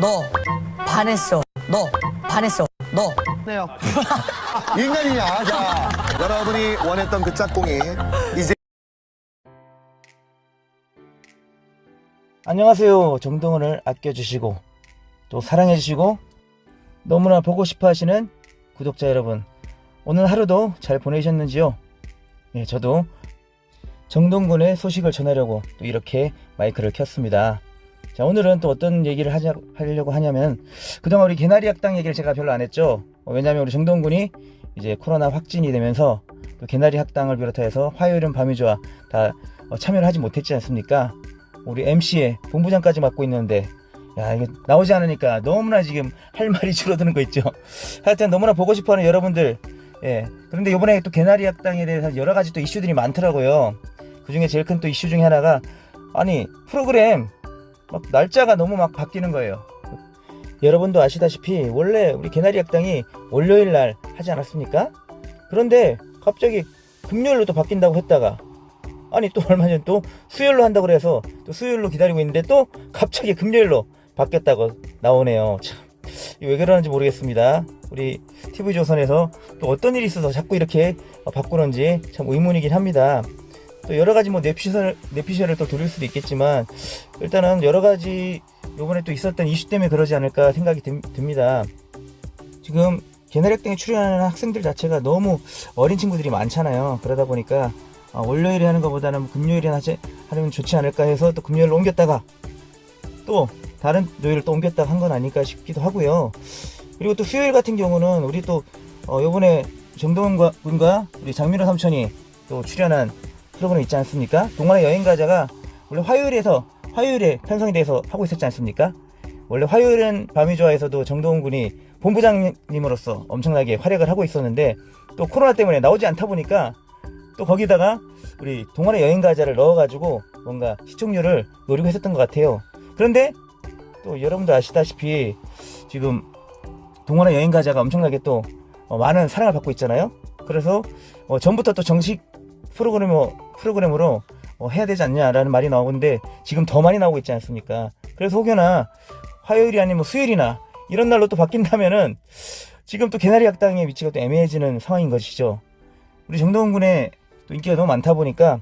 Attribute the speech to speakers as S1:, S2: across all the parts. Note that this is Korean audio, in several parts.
S1: 너 반했어. 너 반했어. 너
S2: 네요. 인간이냐? 자, 여러분이 원했던 그 짝꿍이 이제
S3: 안녕하세요. 정동원을 아껴주시고 또 사랑해주시고 너무나 보고 싶어 하시는 구독자 여러분. 오늘 하루도 잘 보내셨는지요? 예, 저도 정동군의 소식을 전하려고 또 이렇게 마이크를 켰습니다. 자, 오늘은 또 어떤 얘기를 하자, 하려고 하냐면 그동안 우리 개나리 학당 얘기를 제가 별로 안 했죠. 어, 왜냐하면 우리 정동군이 이제 코로나 확진이 되면서 또 개나리 학당을 비롯해서 화요일은 밤이 좋아 다 어, 참여를 하지 못했지 않습니까? 우리 MC에 본부장까지 맡고 있는데 야 이게 나오지 않으니까 너무나 지금 할 말이 줄어드는 거 있죠. 하여튼 너무나 보고 싶어하는 여러분들 예 그런데 이번에 또 개나리 학당에 대해서 여러 가지 또 이슈들이 많더라고요. 그 중에 제일 큰 또 이슈 중에 하나가 아니 프로그램 막 날짜가 너무 막 바뀌는 거예요. 여러분도 아시다시피 원래 우리 개나리 학당이 월요일 날 하지 않았습니까? 그런데 갑자기 금요일로 또 바뀐다고 했다가 아니 또 얼마 전에 또 수요일로 한다고 그래서 또 수요일로 기다리고 있는데 또 갑자기 금요일로 바뀌었다고 나오네요. 참, 왜 그러는지 모르겠습니다. 우리 TV조선에서 또 어떤 일이 있어서 자꾸 이렇게 어, 바꾸는지 참 의문이긴 합니다. 또 여러 가지 뭐 내피셜, 내피셜을 또 돌릴 수도 있겠지만 일단은 여러 가지 요번에 또 있었던 이슈 때문에 그러지 않을까 생각이 듭- 듭니다. 지금 개나리학당에 출연하는 학생들 자체가 너무 어린 친구들이 많잖아요. 그러다 보니까 아, 월요일에 하는 것보다는 금요일에 하지, 하면 좋지 않을까 해서 또 금요일로 옮겼다가 또 다른 요일을 또 옮겼다가 한 건 아닐까 싶기도 하고요. 그리고 또 수요일 같은 경우는 우리 또 어, 요번에 정동원 군과 우리 장민호 삼촌이 또 출연한 프로그램 있지 않습니까? 동안의 여행가자가 원래 화요일에서 화요일에 편성이 돼서 하고 있었지 않습니까? 원래 화요일은 밤이 좋아에서도 정동원 군이 본부장님으로서 엄청나게 활약을 하고 있었는데 또 코로나 때문에 나오지 않다 보니까 또 거기다가 우리 동안의 여행가자를 넣어가지고 뭔가 시청률을 노리고 했었던 것 같아요. 그런데 또 여러분도 아시다시피 지금 동안의 여행가자가 엄청나게 또 어, 많은 사랑을 받고 있잖아요. 그래서 어, 전부터 또 정식 프로그래머 프로그램으로 어, 해야 되지 않냐라는 말이 나오는데 지금 더 많이 나오고 있지 않습니까? 그래서 혹여나 화요일이 아니면 수요일이나 이런 날로 또 바뀐다면은 지금 또 개나리 학당의 위치가 또 애매해지는 상황인 것이죠. 우리 정동훈 군의 또 인기가 너무 많다 보니까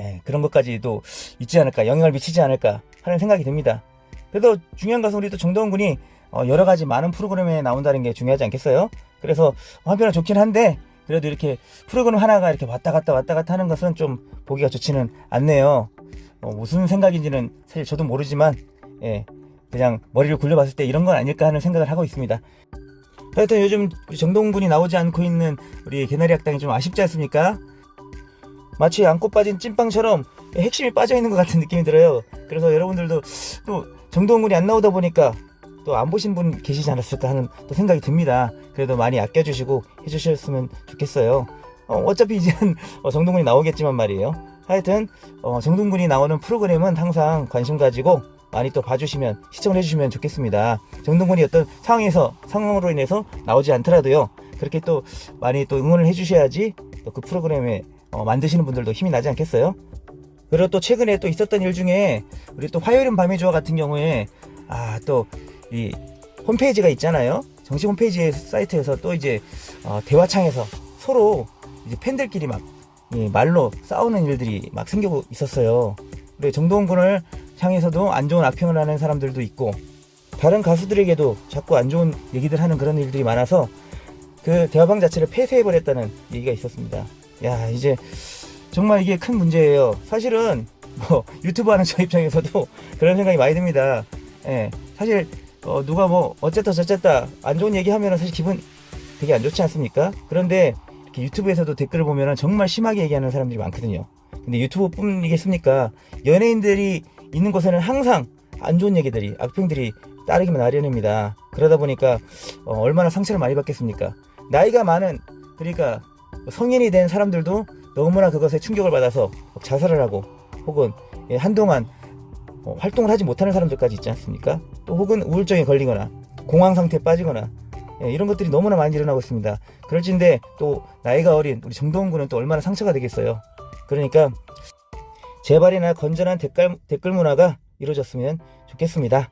S3: 에, 그런 것까지도 있지 않을까 영향을 미치지 않을까 하는 생각이 듭니다. 그래도 중요한 것은 우리 또 정동훈 군이 어, 여러 가지 많은 프로그램에 나온다는 게 중요하지 않겠어요? 그래서 한편으로 좋긴 한데 그래도 이렇게 프로그램 하나가 이렇게 왔다 갔다 왔다 갔다 하는 것은 좀 보기가 좋지는 않네요. 어, 무슨 생각인지는 사실 저도 모르지만 예, 그냥 머리를 굴려봤을 때 이런 건 아닐까 하는 생각을 하고 있습니다. 하여튼 요즘 우리 정동훈 군이 나오지 않고 있는 우리 개나리 학당이 좀 아쉽지 않습니까? 마치 안고 빠진 찐빵처럼 핵심이 빠져 있는 것 같은 느낌이 들어요. 그래서 여러분들도 또 정동훈 군이 안 나오다 보니까 또 안 보신 분 계시지 않았을까 하는 또 생각이 듭니다. 그래도 많이 아껴주시고 해주셨으면 좋겠어요. 어, 차피 이제는 어, 정동군이 나오겠지만 말이에요. 하여튼 어, 정동군이 나오는 프로그램은 항상 관심 가지고 많이 또 봐주시면 시청을 해주시면 좋겠습니다. 정동군이 어떤 상황에서 상황으로 인해서 나오지 않더라도요. 그렇게 또 많이 또 응원을 해주셔야지 또 그 프로그램에 어, 만드시는 분들도 힘이 나지 않겠어요? 그리고 또 최근에 또 있었던 일 중에 우리 또 화요일은 밤의 조화 같은 경우에 아 또 이 홈페이지가 있잖아요. 정식 홈페이지 사이트에서 또 이제 어, 대화창에서 서로 이제 팬들끼리 막이 말로 싸우는 일들이 막 생기고 있었어요. 그리고 정동원 군을 향해서도 안 좋은 악평을 하는 사람들도 있고 다른 가수들에게도 자꾸 안 좋은 얘기들 하는 그런 일들이 많아서 그 대화방 자체를 폐쇄해버렸다는 얘기가 있었습니다. 야 이제 정말 이게 큰 문제예요. 사실은 뭐 유튜브 하는 저 입장에서도 그런 생각이 많이 듭니다. 예, 사실 어, 누가 뭐 어쨌다 저쨌다 안 좋은 얘기하면 사실 기분 되게 안 좋지 않습니까? 그런데 유튜브에서도 댓글을 보면 정말 심하게 얘기하는 사람들이 많거든요. 근데 유튜브뿐이겠습니까? 연예인들이 있는 곳에는 항상 안 좋은 얘기들이 악평들이 따르기만 마련입니다. 그러다 보니까 어, 얼마나 상처를 많이 받겠습니까? 나이가 많은 그러니까 성인이 된 사람들도 너무나 그것에 충격을 받아서 자살을 하고 혹은 예, 한동안 어, 활동을 하지 못하는 사람들까지 있지 않습니까? 또 혹은 우울증에 걸리거나 공황 상태에 빠지거나 예, 이런 것들이 너무나 많이 일어나고 있습니다. 그럴진데 또 나이가 어린 우리 정동훈 군은 또 얼마나 상처가 되겠어요. 그러니까 재발이나 건전한 댓글, 댓글 문화가 이루어졌으면 좋겠습니다.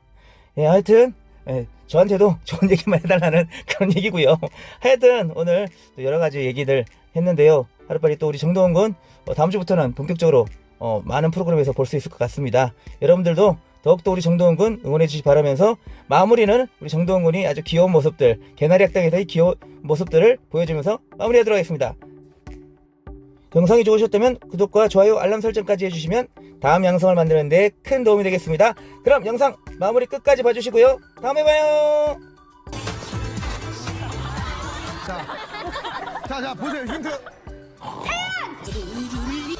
S3: 예, 하여튼 예, 저한테도 좋은 얘기만 해달라는 그런 얘기고요. 하여튼 오늘 또 여러 가지 얘기들 했는데요. 하루빨리 또 우리 정동원 군 어, 다음 주부터는 본격적으로 어, 많은 프로그램에서 볼 수 있을 것 같습니다. 여러분들도 더욱더 우리 정동원 군 응원해 주시기 바라면서 마무리는 우리 정동원 군이 아주 귀여운 모습들 개나리 학당에서의 귀여운 모습들을 보여주면서 마무리하도록 하겠습니다. 영상이 좋으셨다면 구독과 좋아요 알람 설정까지 해주시면 다음 영상을 만드는 데 큰 도움이 되겠습니다. 그럼 영상 마무리 끝까지 봐주시고요. 다음에 봐요.
S2: 자, 자, 자, 보세요. 힌트.
S4: 우리